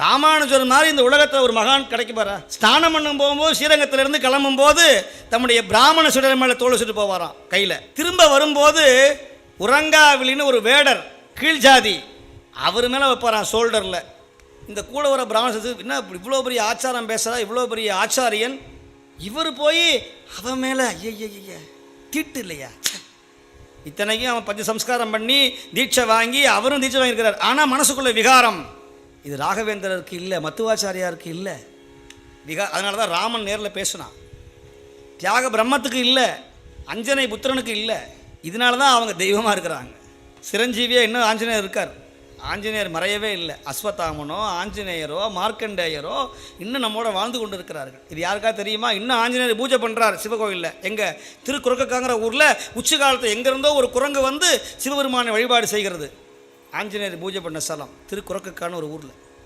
ராமானுஜர் மாதிரி இந்த உலகத்தில் ஒரு மகான் கிடைக்க பாரா ஸ்நானம் பண்ணும் போகும்போது ஸ்ரீரங்கத்திலிருந்து கிளம்பும் போது தம்முடைய பிராமண சுடர் மேலே தோல் வச்சுட்டு போவாராம் கையில். திரும்ப வரும்போது உரங்காவிலின்னு ஒரு வேடர் கீழ் ஜாதி அவர் மேலே வைப்பாராம் ஷோல்டரில் இந்த கூட வர பிராமண என்ன இவ்வளோ பெரிய ஆச்சாரம் பேசுகிறா இவ்வளோ பெரிய ஆச்சாரியன்? இவர் போய் அவன் மேலே ஐய தீட்டு இல்லையா? இத்தனைக்கும் அவன் பஞ்ச சம்ஸ்காரம் பண்ணி தீட்சை வாங்கி அவரும் தீட்சை வாங்கியிருக்கிறார். ஆனால் மனசுக்குள்ள விகாரம். இது ராகவேந்திரருக்கு இல்லை மத்துவாச்சாரியாருக்கு இல்லை. விகா அதனால தான் ராமன் நேரில் பேசினான். தியாக பிரம்மத்துக்கு இல்லை அஞ்சனை புத்திரனுக்கு இல்லை. இதனால தான் அவங்க தெய்வமாக இருக்கிறாங்க. சிரஞ்சீவியாக இன்னும் ஆஞ்சநேயர் இருக்கார். ஆஞ்சநேயர் மறையவே இல்லை. அஸ்வத்தாமனோ ஆஞ்சநேயரோ மார்க்கண்டேயரோ இன்னும் நம்மோட வாழ்ந்து கொண்டு இருக்கிறார்கள் இது யாருக்கா தெரியுமா? இன்னும் ஆஞ்சநேயர் பூஜை பண்ணுறார் சிவகோயிலில். எங்கள் திருக்குறக்காங்கிற ஊரில் உச்சி காலத்தில் எங்கேருந்தோ ஒரு குரங்கு வந்து சிவபெருமானை வழிபாடு செய்கிறது. ஆஞ்சநேயர் பூஜை பண்ண ஸ்தலம் திருக்குறக்கக்கான ஒரு ஊரில்.